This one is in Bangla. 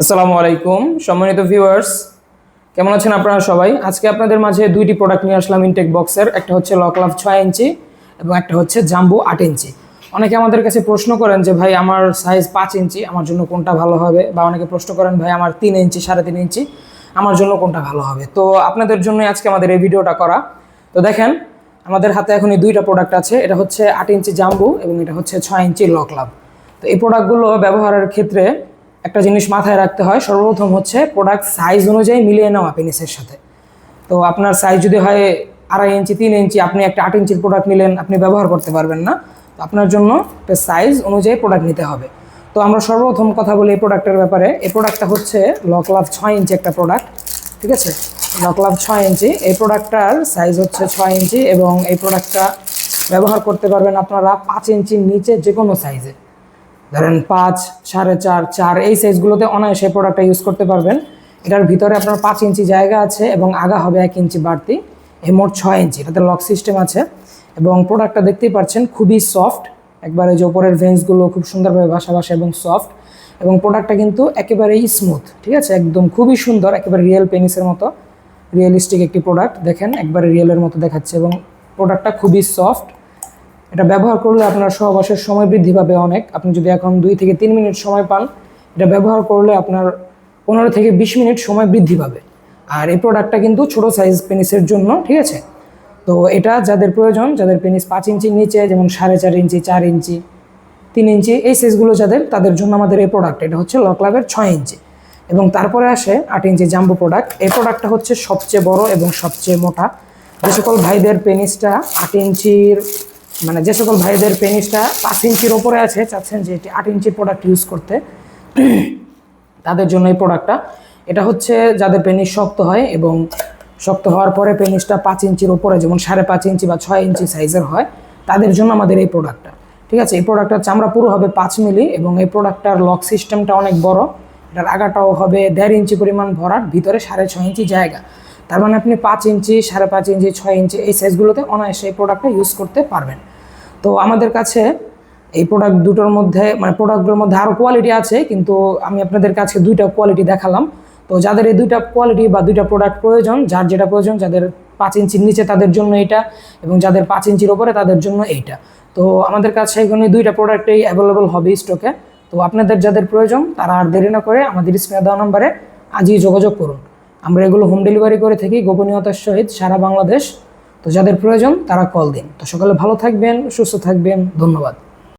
আসসালামু আলাইকুম। সম্মানিত ভিউয়ার্স কেমন আছেন আপনারা সবাই? আজকে আপনাদের মাঝে দুইটি প্রোডাক্ট নিয়ে আসলাম ইনটেক বক্সের একটা হচ্ছে লকলাভ ছয় ইঞ্চি এবং একটা হচ্ছে জাম্বু আট ইঞ্চি। অনেকে আমাদের কাছে প্রশ্ন করেন যে, ভাই, আমার সাইজ পাঁচ ইঞ্চি, আমার জন্য কোনটা ভালো হবে? বা অনেকে প্রশ্ন করেন, ভাই, আমার তিন ইঞ্চি, সাড়ে তিন ইঞ্চি, আমার জন্য কোনটা ভালো হবে? তো আপনাদের জন্য আজকে আমাদের এই ভিডিওটা করা। তো দেখেন, আমাদের হাতে এখন এই দুইটা প্রোডাক্ট আছে, এটা হচ্ছে আট ইঞ্চি জাম্বু এবং এটা হচ্ছে ছয় ইঞ্চি লকলাভ তো এই প্রোডাক্টগুলো ব্যবহারের ক্ষেত্রে একটা জিনিস মাথায় রাখতে হয়, সর্বপ্রথম হচ্ছে প্রোডাক্ট সাইজ অনুযায়ী মিলিয়ে নেওয়া পেনিসের সাথে। তো আপনার সাইজ যদি হয় আড়াই ইঞ্চি, তিন ইঞ্চি, আপনি একটা আট ইঞ্চির প্রোডাক্ট নিলেন, আপনি ব্যবহার করতে পারবেন না। তো আপনার জন্য একটা সাইজ অনুযায়ী প্রোডাক্ট নিতে হবে। তো আমরা সর্বপ্রথম কথা বলি এই প্রোডাক্টের ব্যাপারে। এই প্রোডাক্টটা হচ্ছে লকলাভ ছয় ইঞ্চি একটা প্রোডাক্ট ঠিক আছে? লকলাভ ছয় ইঞ্চি। এই প্রোডাক্টটার সাইজ হচ্ছে ছয় ইঞ্চি এবং এই প্রোডাক্টটা ব্যবহার করতে পারবেন আপনারা পাঁচ ইঞ্চির নিচে যে কোনো সাইজে ধরেন পাঁচ, সাড়ে চার চার, এই সাইজগুলোতে অনায়াসে প্রোডাক্টটা ইউজ করতে পারবেন। এটার ভিতরে আপনার পাঁচ ইঞ্চি জায়গা আছে এবং আগা হবে এক ইঞ্চি বাড়তি। এই মোট ছয় ইঞ্চি, এটাতে লক সিস্টেম আছে। এবং প্রোডাক্টটা দেখতেই পাচ্ছেন, খুবই সফট একবারে যে ওপরের ভেন্সগুলো খুব সুন্দরভাবে বাসা বাসা এবং সফট এবং প্রোডাক্টটা কিন্তু একেবারেই স্মুথ ঠিক আছে? একদম খুবই সুন্দর, একেবারে রিয়েল পেনিসের মতো। রিয়েলিস্টিক একটি প্রোডাক্ট দেখেন, একবারে রিয়েলের মতো দেখাচ্ছে এবং প্রোডাক্টটা খুবই সফট এটা ব্যবহার করলে আপনার সহবাসের সময় বৃদ্ধি পাবে অনেক। আপনি যদি এখন দুই থেকে তিন মিনিট সময় পান, এটা ব্যবহার করলে আপনার পনেরো থেকে বিশ মিনিট সময় বৃদ্ধি পাবে। আর এই প্রোডাক্টটা কিন্তু ছোট সাইজ পেনিসের জন্য, ঠিক আছে? তো এটা যাদের প্রয়োজন, যাদের পেনিস পাঁচ ইঞ্চির নিচে, যেমন সাড়ে চার ইঞ্চি চার ইঞ্চি, তিন ইঞ্চি, এই সাইজগুলো যাদের, তাদের জন্য আমাদের এই প্রোডাক্ট এটা হচ্ছে লকলাভের ছয় ইঞ্চি। এবং তারপরে আসে আট ইঞ্চি জাম্বো প্রোডাক্ট এই প্রোডাক্টটা হচ্ছে সবচেয়ে বড় এবং সবচেয়ে মোটা। যে সকল ভাইদের পেনিসটা আট ইঞ্চির মানে যে সকল ভাইদের পেনিসটা পাঁচ ইঞ্চির ওপরে আছে, চাচ্ছেন যে এটি আট ইঞ্চির প্রোডাক্ট ইউজ করতে। তাদের জন্য এই প্রোডাক্টটা এটা হচ্ছে যাদের পেনিস শক্ত হয় এবং শক্ত হওয়ার পরে পেনিসটা পাঁচ ইঞ্চির ওপরে, যেমন সাড়ে পাঁচ ইঞ্চি বা ছয় ইঞ্চি সাইজের হয়, তাদের জন্য আমাদের এই প্রোডাক্টটা ঠিক আছে, এই প্রোডাক্টটার চামড়া পুরো হবে পাঁচ মিলি এবং এই প্রোডাক্টটার লক সিস্টেমটা অনেক বড়। এটার আগাটাও হবে দেড় ইঞ্চি পরিমাণ ভরাট, ভিতরে সাড়ে ছয় ইঞ্চি জায়গা। তার মানে আপনি পাঁচ ইঞ্চি, সাড়ে পাঁচ ইঞ্চি, ছয় ইঞ্চি এই সাইজগুলোতে অনায়াসে এই প্রোডাক্টটা ইউজ করতে পারবেন। তো আমাদের কাছে এই প্রোডাক্ট দুটোর মধ্যে মানে প্রোডাক্টগুলোর মধ্যে আরও কোয়ালিটি আছে, কিন্তু আমি আপনাদের কাছে দুইটা কোয়ালিটি দেখালাম। তো যাদের এই দুইটা কোয়ালিটি বা দুইটা প্রোডাক্ট প্রয়োজন, যার যেটা প্রয়োজন, যাদের পাঁচ ইঞ্চির নিচে তাদের জন্য এইটা এবং যাদের পাঁচ ইঞ্চির ওপরে তাদের জন্য এইটা। তো আমাদের কাছে এখানে দুইটা প্রোডাক্টই অ্যাভেলেবল হবে স্টকে তো আপনাদের যাদের প্রয়োজন, তারা আর দেরি না করে আমাদের স্ক্রিনে দেওয়া নাম্বারে আজই যোগাযোগ করুন। আমরা এগুলো হোম ডেলিভারি করে থাকি, গোপনীয়তার সহিত সারা বাংলাদেশ। তো যাদের প্রয়োজন তারা কল দিন। তো সকালে ভালো থাকবেন সুস্থ থাকবেন ধন্যবাদ।